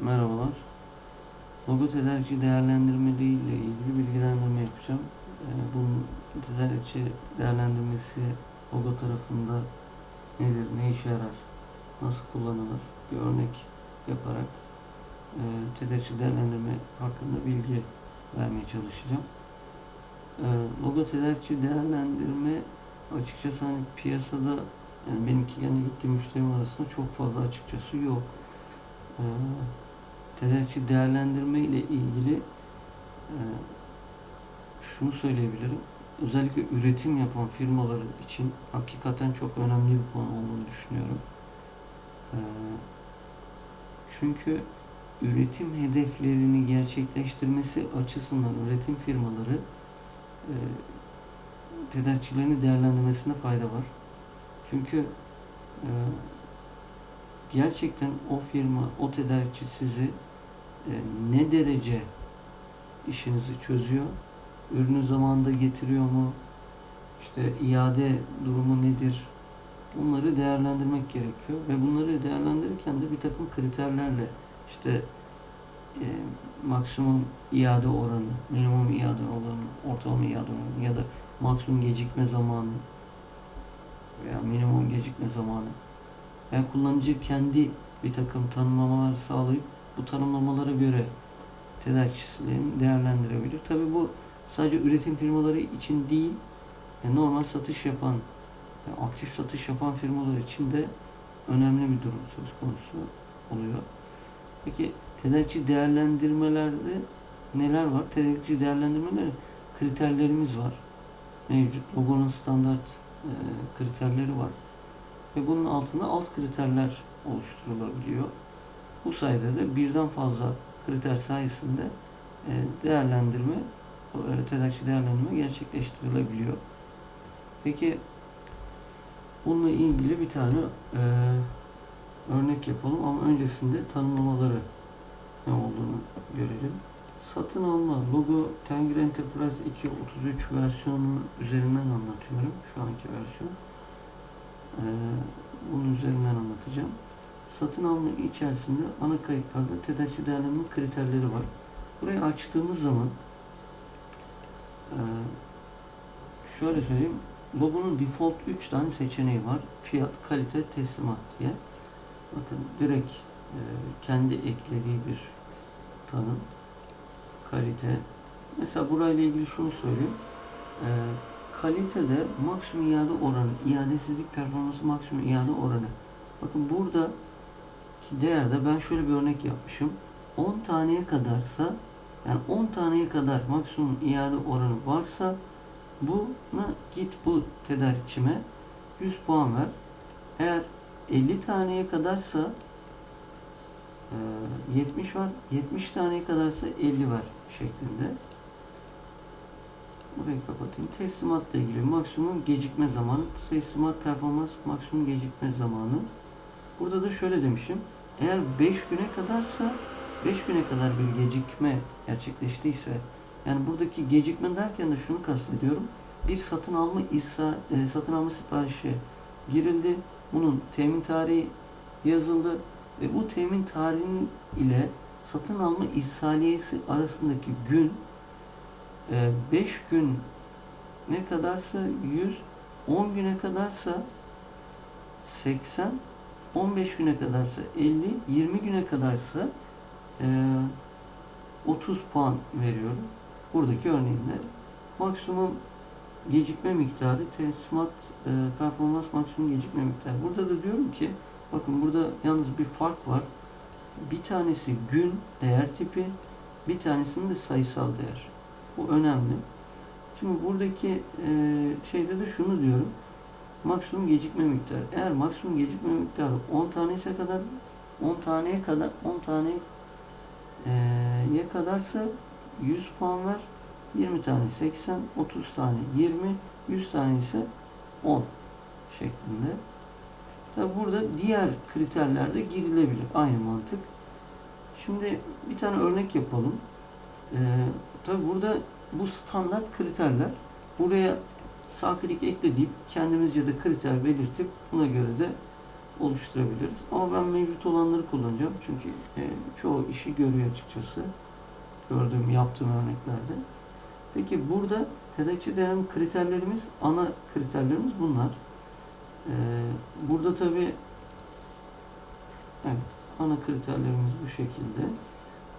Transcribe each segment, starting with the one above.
Merhabalar. Logo tedarikçi değerlendirmeli ile ilgili bilgilendirme yapacağım. Ee, bunun tedarikçi değerlendirmesi logo tarafında nedir, ne işe yarar, nasıl kullanılır bir örnek yaparak e, tedarikçi değerlendirme hakkında bilgi vermeye çalışacağım. E, logo tedarikçi değerlendirme açıkçası hani piyasada yani benimki kendi gittiğim müşterim arasında çok fazla açıkçası yok. Ee, tedarikçi değerlendirme ile ilgili e, şunu söyleyebilirim. Özellikle üretim yapan firmalar için hakikaten çok önemli bir konu olduğunu düşünüyorum. Ee, çünkü üretim hedeflerini gerçekleştirmesi açısından üretim firmaları e, tedarikçilerini değerlendirmesinde fayda var. Çünkü e, gerçekten o firma, o tedarikçi sizi e, ne derece işinizi çözüyor, ürünü zamanında getiriyor mu, işte iade durumu nedir, bunları değerlendirmek gerekiyor ve bunları değerlendirirken de bir takım kriterlerle işte e, maksimum iade oranı, minimum iade oranı, ortalama iade oranı ya da maksimum gecikme zamanı veya minimum gecikme zamanı. Veya kullanıcı kendi bir takım tanımlamalar sağlayıp bu tanımlamalara göre tedarikçilerini değerlendirebilir. Tabi bu sadece üretim firmaları için değil, normal satış yapan, aktif satış yapan firmalar için de önemli bir durum söz konusu oluyor. Peki tedarikçi değerlendirmelerde neler var? Tedarikçi değerlendirmeler kriterlerimiz var. Mevcut logonun standart e, kriterleri var ve bunun altında alt kriterler oluşturulabiliyor. Bu sayede de birden fazla kriter sayesinde e, değerlendirme, e, tedarikçi değerlendirme gerçekleştirilebiliyor. Peki bununla ilgili bir tane e, örnek yapalım ama öncesinde tanımlamaları ne olduğunu görelim. Satın alma logo Tengri Enterprise 2.33 versiyonunun üzerinden anlatıyorum. Şu anki versiyon. Ee, bunun üzerinden anlatacağım. Satın alma içerisinde ana kayıtlarda tedarikçi değerlendirme kriterleri var. Burayı açtığımız zaman e, şöyle söyleyeyim. Logonun default 3 tane seçeneği var. Fiyat, kalite, teslimat diye. Bakın direkt e, kendi eklediği bir tanım. Kalite. Mesela burayla ilgili şunu söyleyeyim. E, kalitede maksimum iade oranı, iadesizlik performansı maksimum iade oranı. Bakın burada değerde ben şöyle bir örnek yapmışım. 10 taneye kadarsa yani 10 taneye kadar maksimum iade oranı varsa buna git bu tedarikçime 100 puan ver. Eğer 50 taneye kadarsa e, 70 var. 70 taneye kadarsa 50 ver şeklinde. Burayı kapatayım. Teslimatla ilgili maksimum gecikme zamanı, teslimat performans maksimum gecikme zamanı. Burada da şöyle demişim. Eğer 5 güne kadarsa 5 güne kadar bir gecikme gerçekleştiyse yani buradaki gecikme derken de şunu kastediyorum. Bir satın alma irsa e, satın alma siparişi girildi. Bunun temin tarihi yazıldı ve bu temin tarihin ile satın alma irsaliyesi arasındaki gün 5 gün ne kadarsa 100, 10 güne kadarsa 80, 15 güne kadarsa 50, 20 güne kadarsa e, 30 puan veriyorum. Buradaki örneğinde maksimum gecikme miktarı teslimat e, performans maksimum gecikme miktarı. Burada da diyorum ki bakın burada yalnız bir fark var. Bir tanesi gün değer tipi, bir tanesinin de sayısal değer. Bu önemli. Şimdi buradaki e, şeyde de şunu diyorum. Maksimum gecikme miktarı. Eğer maksimum gecikme miktarı 10 tanesi kadar 10 taneye kadar 10 tane e, ye kadarsa 100 puan ver. 20 tane 80, 30 tane 20, 100 tane ise 10 şeklinde. Tabi burada diğer kriterlerde girilebilir. Aynı mantık. Şimdi bir tane örnek yapalım. Ee, tabi burada bu standart kriterler. Buraya sağ klik ekle kendimizce de kriter belirtip buna göre de oluşturabiliriz. Ama ben mevcut olanları kullanacağım. Çünkü e, çoğu işi görüyor açıkçası. Gördüğüm, yaptığım örneklerde. Peki burada tedarikçi değerlendirme kriterlerimiz, ana kriterlerimiz bunlar. Ee, burada tabi evet, ana kriterlerimiz bu şekilde.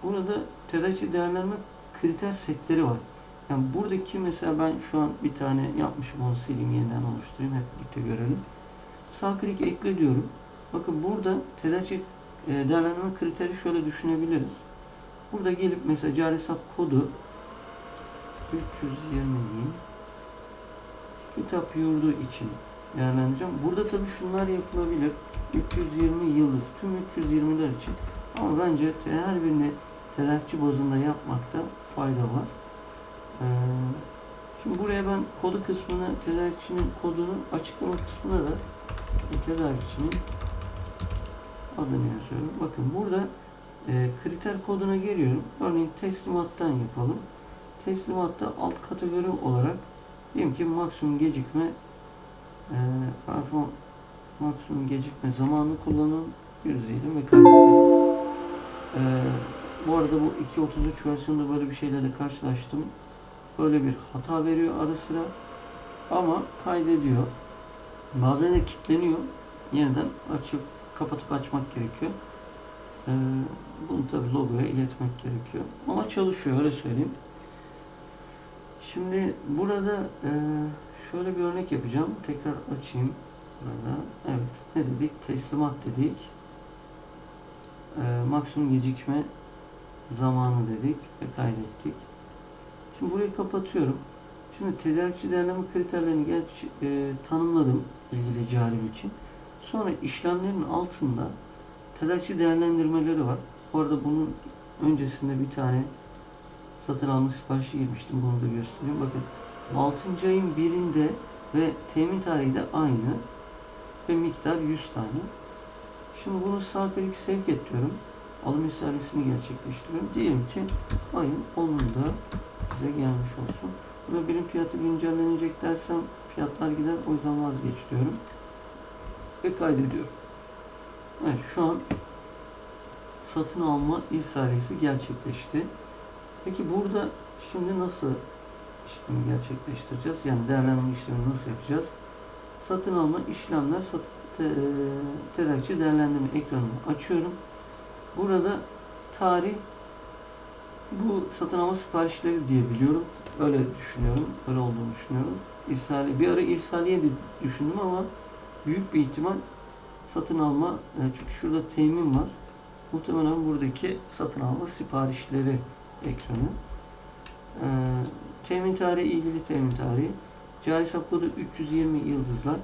Burada tedarikçi değerlendirme kriter setleri var. Yani buradaki mesela ben şu an bir tane yapmışım onu sileyim yeniden oluşturayım hep birlikte görelim. Sağ klik ekle diyorum. Bakın burada tedarikçi e, değerlendirme kriteri şöyle düşünebiliriz. Burada gelip mesela cari hesap kodu 320 diyeyim. Kitap yurdu için değerlendireceğim. Burada tabii şunlar yapılabilir. 320 yıldız tüm 320'ler için. Ama bence her birini tedarikçi bazında yapmakta fayda var. Ee, şimdi buraya ben kodu kısmını, tedarikçinin kodunu açıklama kısmına da tedarikçinin adını yazıyorum. Bakın burada e, kriter koduna geliyorum. Örneğin teslimattan yapalım. Teslimatta alt kategori olarak diyelim ki maksimum gecikme e, perform maksimum gecikme zamanı kullanın 100 diyelim ve kaydedelim. E, bu arada bu 2.33 versiyonunda böyle bir şeylerle karşılaştım. Böyle bir hata veriyor ara sıra ama kaydediyor. Bazen de kilitleniyor. Yeniden açıp kapatıp açmak gerekiyor. Ee, bunu tabi logoya iletmek gerekiyor. Ama çalışıyor öyle söyleyeyim. Şimdi burada e, şöyle bir örnek yapacağım. Tekrar açayım. Burada. Evet. Ne dedik? Teslimat dedik. E, maksimum gecikme zamanı dedik ve kaydettik. Kapatıyorum. Şimdi tedarikçi değerleme kriterlerini gerçi, e, tanımladım ilgili carim için. Sonra işlemlerin altında tedarikçi değerlendirmeleri var. Bu arada bunun öncesinde bir tane satın alma siparişi girmiştim. Bunu da göstereyim. Bakın 6. ayın birinde ve temin tarihi de aynı. Ve miktar 100 tane. Şimdi bunu sağ klik sevk et diyorum. Alım ihalesini gerçekleştiriyorum. Diyelim ki ayın 10'unda bize gelmiş olsun. Burada birim fiyatı güncellenecek dersem fiyatlar gider. O yüzden vazgeç diyorum. Ve kaydediyorum. Evet şu an satın alma ihalesi gerçekleşti. Peki burada şimdi nasıl işlemi gerçekleştireceğiz? Yani değerlendirme işlemini nasıl yapacağız? Satın alma işlemler sat, te, tedarikçi değerlendirme ekranını açıyorum. Burada tarih bu satın alma siparişleri diye biliyorum. Öyle düşünüyorum. Öyle olduğunu düşünüyorum. İrsali, bir ara irsaliye de düşündüm ama büyük bir ihtimal satın alma e, çünkü şurada temin var. Muhtemelen buradaki satın alma siparişleri ekranı. Ee, temin tarihi ilgili temin tarihi. Cari hesap kodu 320 yıldızlar.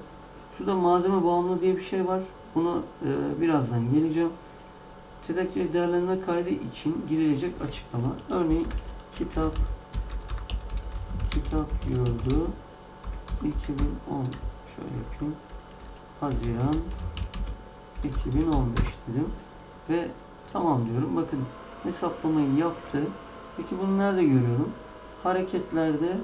Şurada malzeme bağımlı diye bir şey var. Bunu e, birazdan geleceğim. Tedarikçi değerlendirme kaydı için girilecek açıklama. Örneğin kitap kitap yurdu 2010 şöyle yapayım. Haziran 2015 dedim ve tamam diyorum. Bakın hesaplamayı yaptı. Peki bunu nerede görüyorum? Hareketlerde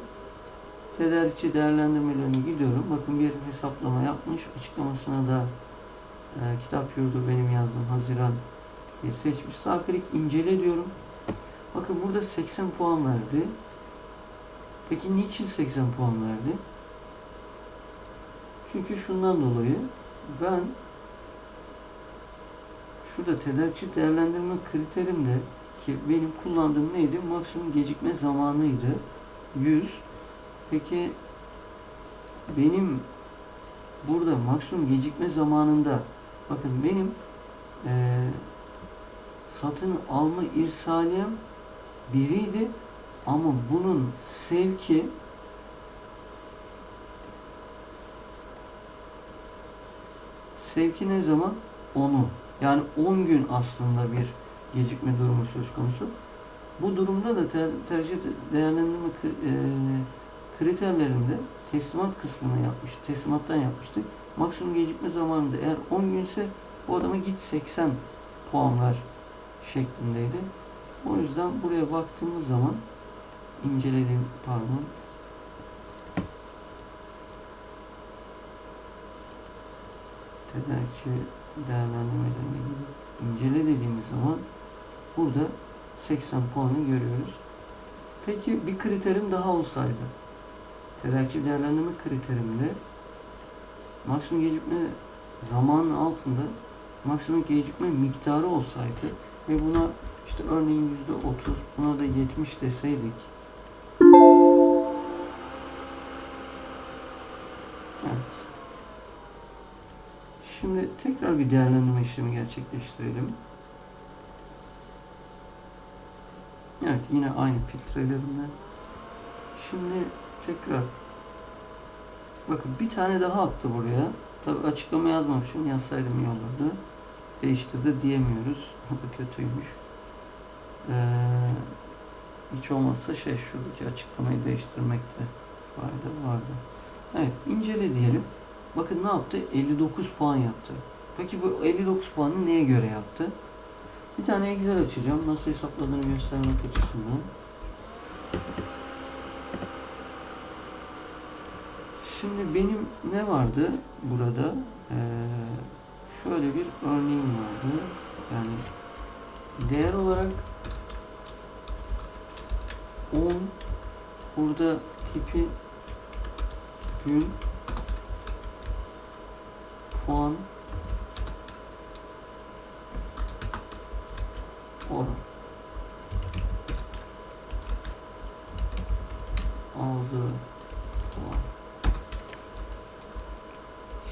tedarikçi değerlendirmelerine gidiyorum. Bakın bir hesaplama yapmış. Açıklamasına da e, kitap yurdu benim yazdığım Haziran seçmiş. Sağ klik incele diyorum. Bakın burada 80 puan verdi. Peki niçin 80 puan verdi? Çünkü şundan dolayı ben şurada tedarikçi değerlendirme kriterimde ki benim kullandığım neydi? Maksimum gecikme zamanıydı. 100. Peki benim burada maksimum gecikme zamanında bakın benim e, satın alma irsaliyem biriydi ama bunun sevki sevki ne zaman? Onu. Yani 10 gün aslında bir gecikme durumu söz konusu. Bu durumda da ter, tercih değerlendirme e, kriterlerinde teslimat kısmını yapmış, teslimattan yapmıştık. Maksimum gecikme zamanında eğer 10 günse o adama git 80 puan ver şeklindeydi. O yüzden buraya baktığımız zaman incelediğim pardon tedarikçi değerlendirmelerini incele dediğimiz zaman burada 80 puanı görüyoruz. Peki bir kriterim daha olsaydı tedarikçi değerlendirme kriterimde maksimum gecikme zamanın altında maksimum gecikme miktarı olsaydı ve buna işte örneğin %30 buna da 70 deseydik Evet. Şimdi tekrar bir değerlendirme işlemi gerçekleştirelim. Evet yine aynı filtrelerimle. Şimdi tekrar bakın bir tane daha attı buraya. Tabi açıklama yazmamışım. Yazsaydım iyi olurdu. Değiştirdi diyemiyoruz. O da kötüymüş. Ee, hiç olmazsa şey şuradaki açıklamayı değiştirmekte fayda vardı. Evet incele diyelim. Bakın ne yaptı? 59 puan yaptı. Peki bu 59 puanı neye göre yaptı? Bir tane Excel açacağım. Nasıl hesapladığını göstermek açısından. Şimdi benim ne vardı burada? Ee, şöyle bir örneğim vardı. Yani değer olarak 10 burada tipi gün puan oran aldığı puan.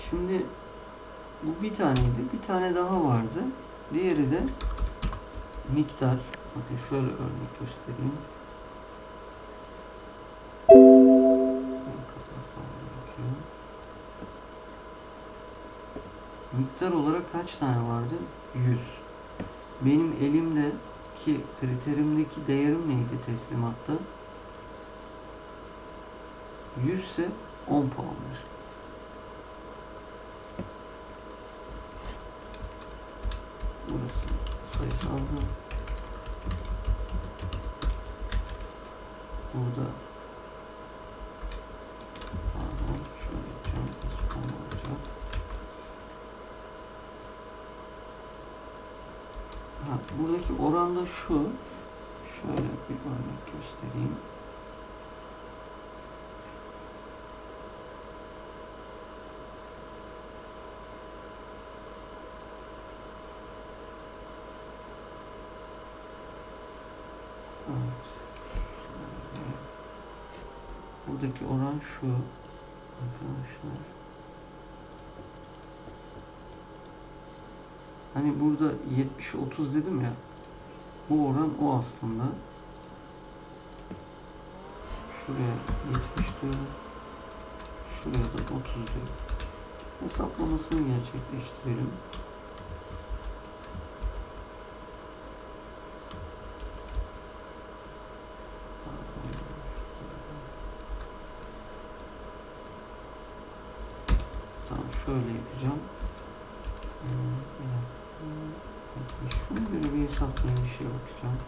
Şimdi bu bir taneydi. Bir tane daha vardı. Diğeri de miktar. Bakın şöyle örnek göstereyim. Miktar olarak kaç tane vardı? 100. Benim elimdeki kriterimdeki değerim neydi teslimatta? 100 ise 10 puandır. Sayısaldı. Burada pardon şöyle yapacağım. 10 olacak. Ha, buradaki oranda şu. Şöyle bir örnek göstereyim. Evet. Şöyle. Şu. Arkadaşlar. Hani burada 70 30 dedim ya. Bu oran o aslında. Şuraya 70 diyorum. Şuraya da 30 diyorum. Hesaplamasını gerçekleştirelim. Tamam şöyle yapacağım. Hmm, bir dakika. Şuna göre bir hesaplayayım bir şeye bakacağım.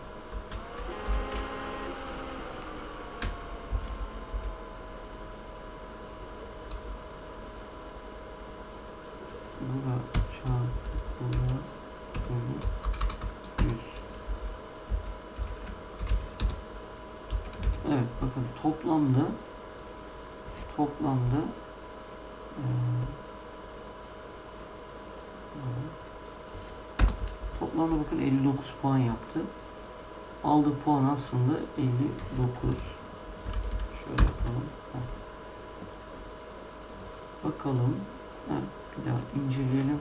Bura çarpı bura bölü 100. Evet bakın toplamda toplamda eee Toplamda bakın 59 puan yaptı. Aldığı puan aslında 59. Şöyle yapalım. Bakalım. Evet, bir daha inceleyelim.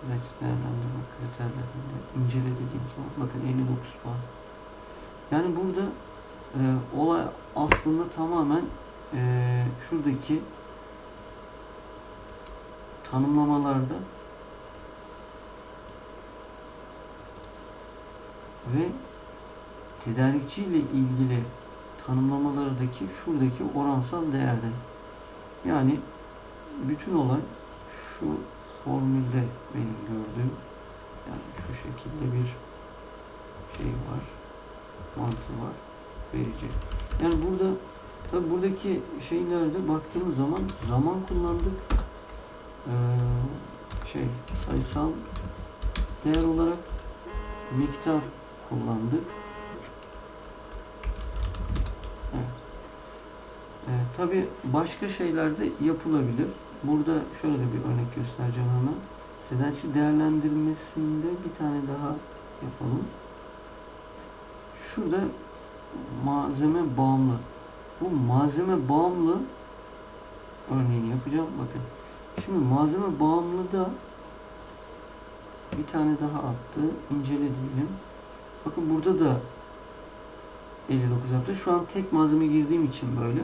Süreç değerlendirme kriterlerinde incele dediğim zaman bakın 59 puan. Yani burada e, olay aslında tamamen e, şuradaki tanımlamalarda ve tedarikçi ile ilgili tanımlamalardaki şuradaki oransal değerde. Yani bütün olay şu formülde benim gördüğüm yani şu şekilde bir şey var mantığı var verecek. Yani burada Tabi buradaki şeylerde baktığımız zaman zaman kullandık. Ee, şey sayısal değer olarak miktar kullandık. Evet. Ee, tabi başka şeyler de yapılabilir. Burada şöyle bir örnek göstereceğim hemen. Tedarikçi değerlendirmesinde bir tane daha yapalım. Şurada malzeme bağımlı. Bu malzeme bağımlı örneğini yapacağım. Bakın. Şimdi malzeme bağımlı da bir tane daha attı. İncele diyelim. Bakın burada da 59 yaptı. Şu an tek malzeme girdiğim için böyle.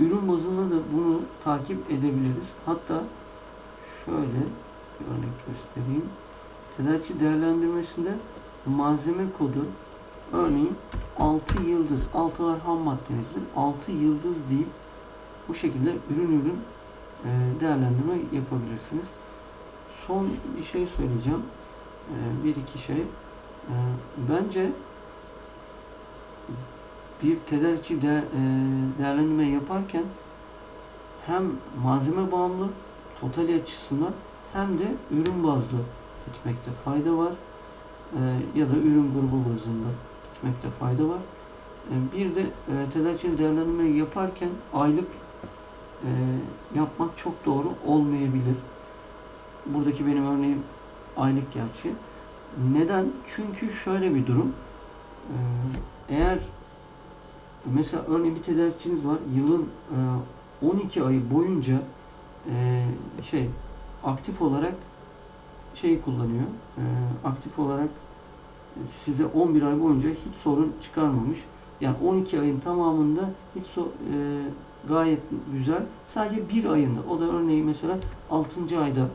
Ürün bazında da bunu takip edebiliriz. Hatta şöyle bir örnek göstereyim. Tedarikçi değerlendirmesinde malzeme kodu örneğin 6 yıldız, altılar ham maddemizdir. 6 yıldız deyip bu şekilde ürün ürün e, değerlendirme yapabilirsiniz. Son bir şey söyleyeceğim. E, bir iki şey. E, bence bir tedarikçi de, e, değerlendirme yaparken hem malzeme bağımlı totali açısından hem de ürün bazlı gitmekte fayda var. E, ya da ürün grubu bazında gitmekte fayda var. E, bir de e, tedarikçi değerlendirme yaparken aylık e, yapmak çok doğru olmayabilir. Buradaki benim örneğim aylık gerçi. Neden? Çünkü şöyle bir durum. E, eğer mesela örneğin bir tedarikçiniz var. Yılın e, 12 ayı boyunca e, şey aktif olarak şey kullanıyor. E, aktif olarak size 11 ay boyunca hiç sorun çıkarmamış. Yani 12 ayın tamamında hiç so, e, gayet güzel. Sadece bir ayında, o da örneğin mesela 6. ayda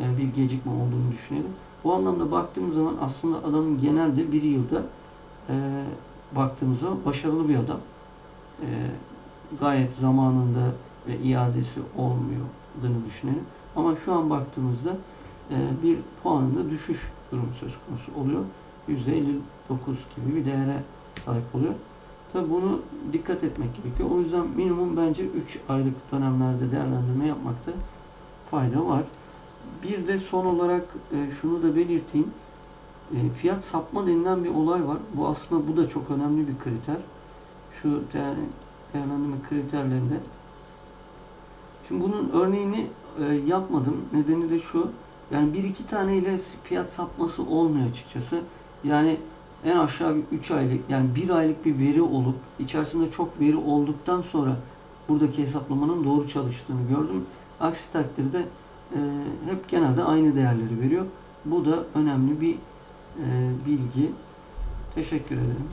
e, bir gecikme olduğunu düşünelim. Bu anlamda baktığımız zaman aslında adamın genelde bir yılda e, baktığımız zaman başarılı bir adam. E, gayet zamanında ve iadesi olmadığını düşünelim. Ama şu an baktığımızda e, bir puanında düşüş durum söz konusu oluyor. %59 gibi bir değere sahip oluyor. Tabi bunu dikkat etmek gerekiyor. O yüzden minimum bence 3 aylık dönemlerde değerlendirme yapmakta fayda var. Bir de son olarak e, şunu da belirteyim. E, fiyat sapma denilen bir olay var. Bu aslında bu da çok önemli bir kriter. Şu değer, değerlendirme kriterlerinde. Şimdi bunun örneğini e, yapmadım. Nedeni de şu. Yani bir iki tane ile fiyat sapması olmuyor açıkçası. Yani en aşağı bir 3 aylık yani 1 aylık bir veri olup içerisinde çok veri olduktan sonra buradaki hesaplamanın doğru çalıştığını gördüm. Aksi takdirde e, hep genelde aynı değerleri veriyor. Bu da önemli bir e, bilgi. Teşekkür ederim.